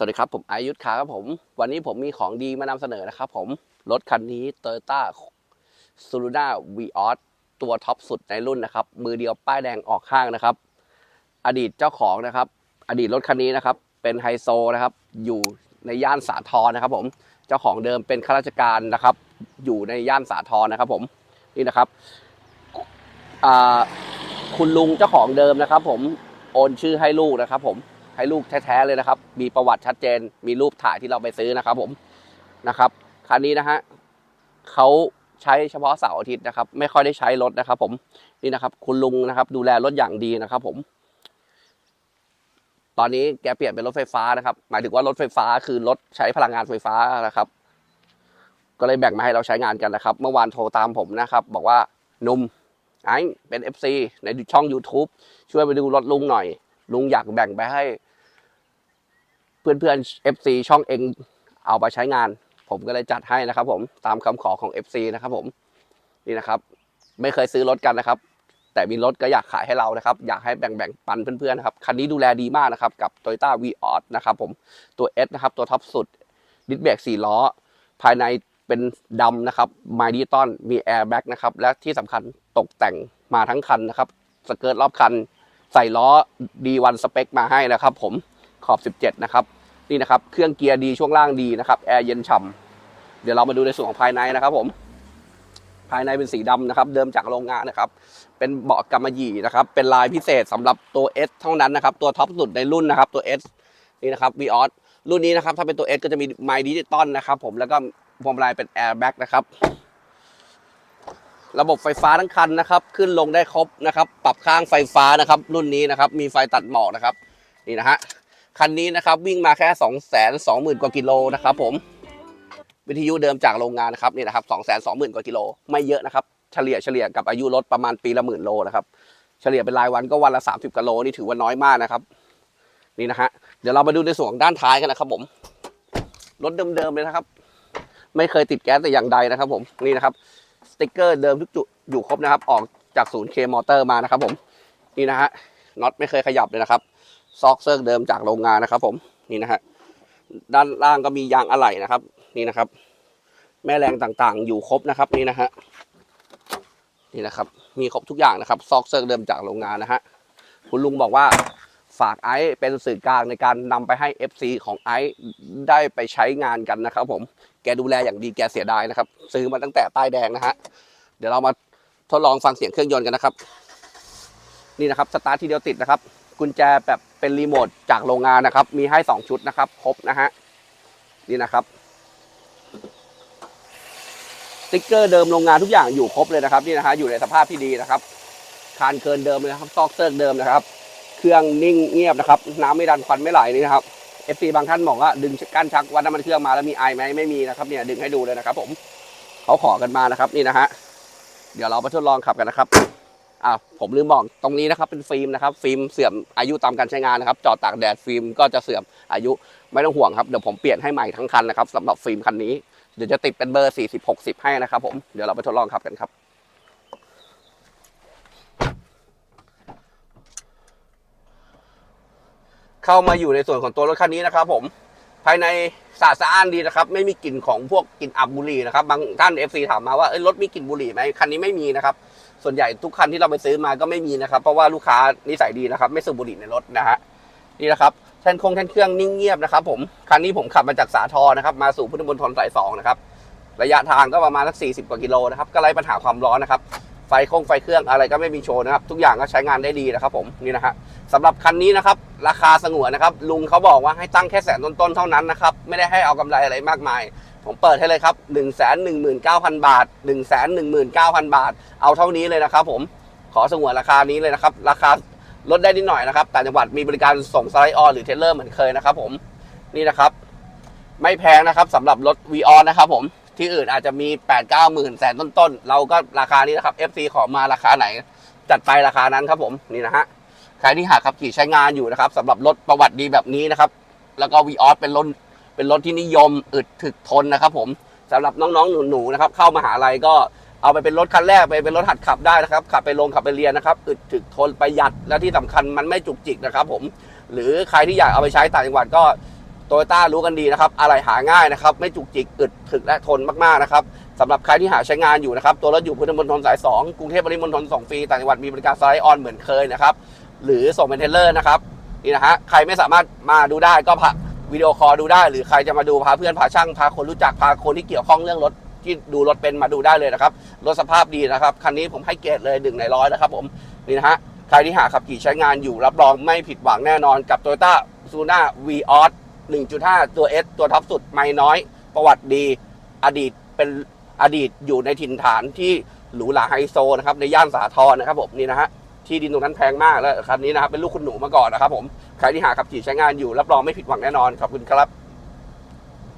สวัสดีครับผมอายุทธคาครับผม วันนี้ผมมีของดีมานำเสนอนะครับผม รถคันนี้ Toyota s u l u n a v i o s ตัวท็อปสุดในรุ่นนะครับ มือเดียวป้ายแดงออกข้างนะครับ อดีตเจ้าของนะครับ อดีตรถคันนี้นะครับ เป็นไฮโซนะครับ อยู่ในย่านสาทรนะครับ ผม เจ้าของเดิมเป็นข้าราชการนะครับ อยู่ในย่านสาทรนะครับ ผม นี่นะครับคุณลุงเจ้าของเดิมนะครับ ผม โอนชื่อให้ลูกนะครับ ผม ให้ลูกแท้ๆเลยนะครับ มีประวัติชัดเจน มีรูปถ่ายที่เราไปซื้อนะครับ ผมนะครับคันนี้นะฮะเขาใช้เฉพาะเสาร์อาทิตย์นะครับ ไม่ค่อยได้ใช้รถนะครับ ผมนี่นะครับ คุณลุงนะครับ ดูแลรถอย่างดีนะครับ ผม ตอนนี้แกเปลี่ยนเป็นรถไฟฟ้านะครับ หมายถึงว่ารถไฟฟ้าคือรถใช้พลังงานไฟฟ้านะครับ ก็เลยแบ่งมาให้เราใช้งานกันนะครับ เมื่อวานโทรตามผมนะครับ บอกว่านุ่มไอ้เป็น FC ในช่อง YouTube ช่วยไปดูรถลุงหน่อย ลุงอยากแบ่งไปให้ เพื่อนๆ FC ช่องเองเอาไปใช้งาน ผมก็เลยจัดให้นะครับ ผมตามคำขอของ FC นะครับ ผมนี่นะครับ ไม่เคยซื้อรถกันนะครับ แต่มีรถก็อยากขายให้เรานะครับ อยากให้แบ่งๆปันเพื่อนๆนะครับคันนี้ดูแลดีมากนะครับ กับ Toyota v ีออนะครับ ผมตัว S นะครับ ตัวท็อปสุดดิสเบรก4ล้อ ภายในเป็นดำนะครับไมดิตอนมีแอร์แบ็กนะครับ และที่สำคัญตกแต่งมาทั้งคันนะครับ สเกิร์ตรอบคัน ใส่ล้อ D1 สเปคมาให้นะครับ ผม ขอบ 17 นะครับ นี่นะครับ เครื่องเกียร์ดีช่วงล่างดีนะครับ แอร์เย็นฉ่ำเดี๋ยวเรามาดูในส่วนของภายในนะครับผม ภายในเป็นสีดำนะครับ เดิมจากโรงงานนะครับ เป็นเบาะกำมะหยี่นะครับ เป็นลายพิเศษสำหรับตัว S เท่านั้นนะครับ ตัวท็อปสุดในรุ่นนะครับ ตัว S นี่นะครับ v ีออรุ่นนี้นะครับ ถ้าเป็นตัว S ก็จะมีไมค์ดิจิตอลนะครับ ผม แล้วก็พวงมาลัยเป็นแอร์แบ็กนะครับระบบไฟฟ้าทั้งคันนะครับ ขึ้นลงได้ครบนะครับ ปรับข้างไฟฟ้านะครับ รุ่นนี้นะครับ มีไฟตัดหมอกนะครับ นี่นะฮะ คันนี้นะครับวิ่งมาแค่2 2 0 0 0 0 กว่ากิโลนะครับผมวิทยุเดิมจากโรงงานนะครับนี่นะครับ 2 2 0 0 0 0 กว่ากิโล ไม่เยอะนะครับ เฉลี่ยเฉลี่ยกับอายุรถประมาณปีละหมื่นโลนะครับ เฉลี่ยเป็นรายวันก็วันละ 30กิโลนี่ถือว่าน้อยมากนะครับ นี่นะฮะเดี๋ยวเรามาดูในส่วนด้านท้ายกันนะครับผมรถเดิมๆเลยนะครับ ไม่เคยติดแก๊สแต่อย่างใดนะครับผมนี่นะครับสติกเกอร์เดิมทุกจุดอยู่ครบนะครับ ออกจากศูนย์เคมอเตอร์มานะครับผมนี่นะฮะน็อตไม่เคยขยับเลยนะครับ ซอกเซิร์กเดิมจากโรงงานนะครับ ผมนี่นะฮะด้านล่างก็มียางอะไหล่นะครับ นี่นะครับ แม่แรงต่างๆ อยู่ครบนะครับนี่นะฮะนี่นะครับ มีครบทุกอย่างนะครับ ซอกเซิร์กเดิมจากโรงงานนะฮะคุณลุงบอกว่าฝากไอซ์เป็นสื่อกลางในการนำไปให้ FC ของไอซ์ได้ไปใช้งานกันนะครับ ผมแกดูแลอย่างดีแกเสียดายนะครับ ซื้อมาตั้งแต่ป้ายแดงนะฮะเดี๋ยวเรามาทดลองฟังเสียงเครื่องยนต์กันนะครับ นี่นะครับสตาร์ททีเดียวติดนะครับ กุญแจแบบเป็นรีโมทจากโรงงานนะครับ มีให้ 2 ชุดนะครับ ครบนะฮะ นี่นะครับสติ๊กเกอร์เดิมโรงงานทุกอย่างอยู่ครบเลยนะครับ นี่นะฮะอยู่ในสภาพที่ดีนะครับ คานเกินเดิมเลยนะครับซอกเซิร์กเดิมนะครับ เครื่องนิ่งเงียบนะครับ น้ำไม่ดันควันไม่ไหลนี่นะครับ FC บางท่านบอกว่าดึงกั้นชักวัดน้ำมันเครื่องมาแล้วมีไอไหมไม่มีนะครับเนี่ยดึงให้ดูเลยนะครับ ผมเขาขอกันมานะครับ นี่นะฮะเดี๋ยวเราไปทดลองขับกันนะครับ อ่าผมลืมบอกตรงนี้นะครับเป็นฟิล์มนะครับฟิล์มเสื่อมอายุตามการใช้งานนะครับจอดตากแดดฟิล์มก็จะเสื่อมอายุไม่ต้องห่วงครับเดี๋ยวผมเปลี่ยนให้ใหม่ทั้งคันนะครับสำหรับฟิล์มคันนี้เดี๋ยวจะติดเป็นเบอร์40 60 ให้นะครับผมเดี๋ยวเราไปทดลองขับกันครับเข้ามาอยู่ในส่วนของตัวรถคันนี้นะครับ ผมภายในสะอาดสะอ้านดีนะครับ ไม่มีกลิ่นของพวกกลิ่นอับบุหรี่นะครับบางท่าน FC ถามมาว่าเอ้ยรถมีกลิ่นบุหรี่ไหมคันนี้ไม่มีนะครับ ส่วนใหญ่ทุกคันที่เราไปซื้อมาก็ไม่มีนะครับ เพราะว่าลูกค้านิสัยดีนะครับ ไม่สูบบุหรี่ในรถนะฮะนี่นะครับแท่นคงแท่นเครื่องนิ่งเงียบนะครับ ผมคันนี้ผมขับมาจากสาทรนะครับ มาสู่พุทธมณฑลสายสองนะครับระยะทางก็ประมาณสัก40 กว่ากิโลนะครับก็ไล่ปัญหาความร้อนนะครับ ไฟคงไฟเครื่องอะไรก็ไม่มีโชว์นะครับ ทุกอย่างก็ใช้งานได้ดีนะครับ ผมนี่นะฮะสำหรับคันนี้นะครับ ราคาสงวนนะครับ ลุงเขาบอกว่าให้ตั้งแค่แสนต้นๆเท่านั้นนะครับ ไม่ได้ให้เอากำไรอะไรมากมาย ผมเปิดให้เลยครับ 1 1 9 0 0 0 บาท 1 1 9 0 0 0 บาท เอาเท่านี้เลยนะครับผมขอสงวนราคานี้เลยนะครับ ราคาลดได้นิดหน่อยนะครับต่างจังหวัดมีบริการส่งสไลด์ออนหรือเทเลอร์เหมือนเคยนะครับผมนี่นะครับ ไม่แพงนะครับสำหรับรถ v ีออนนะครับผมที่อื่นอาจจะมี 8 9 0 0 0 0แสนต้นๆ เราก็ราคานี้นะครับ FC ขอมาราคาไหน จัดไปราคานั้นครับผมนี่นะฮะใครที่หาขับขี่ใช้งานอยู่นะครับสำหรับรถประวัติดีแบบนี้นะครับ แล้วก็ v ีออเป็นรถ เป็นรถที่นิยมอึดถึกทนนะครับผมสำหรับน้องๆหนูๆนะครับเข้ามาหาลัยก็เอาไปเป็นรถคันแรกไปเป็นรถหัดขับได้นะครับ ขับไปลงขับไปเรียนนะครับอึดถึกทนประหยัดและที่สำคัญมันไม่จุกจิกนะครับ ผม หรือใครที่อยากเอาไปใช้ต่างจังหวัดก็โตโยต้ารู้กันดีนะครับ อะไรหาง่ายนะครับ ไม่จุกจิกอึดถึกและทนมากๆนะครับสำหรับใครที่หาใช้งานอยู่นะครับ ตัวรถอยู่พุทธมณฑลสาย 2 กรุงเทพปริมณฑลส่งฟรีต่างจังหวัดมีบริการสไลด์ออนเหมือนเคยนะครับ หรือส่งเป็นเทเลอร์นะครับนี่นะฮะใครไม่สามารถมาดูได้ก็พา วิดีโอคอลดูได้ หรือใครจะมาดูพาเพื่อนพาช่างพาคนรู้จักพาคนที่เกี่ยวข้องเรื่องรถที่ดูรถเป็นมาดูได้เลยนะครับรถสภาพดีนะครับคันนี้ผมให้เกรดเลยหนึ่งในร้อยนะครับผมนี่นะฮะใครที่หาขับขี่ใช้งานอยู่รับรองไม่ผิดหวังแน่นอนกับ Toyota s u n a v o s 1.5 ตัว S ตัวท็อปสุดไม่น้อย ประวัติดี อดีตเป็นอดีตอยู่ในถิ่นฐานที่หรูหราไฮโซนะครับในย่านสาทรนะครับผมนี่นะฮะที่ดินตรงนั้นแพงมากแล้วคันนี้นะครับเป็นลูกคุณหนูมาก่อนนะครับผม ใครที่หาขับขี่ใช้งานอยู่รับรองไม่ผิดหวังแน่นอนขอบคุณครับ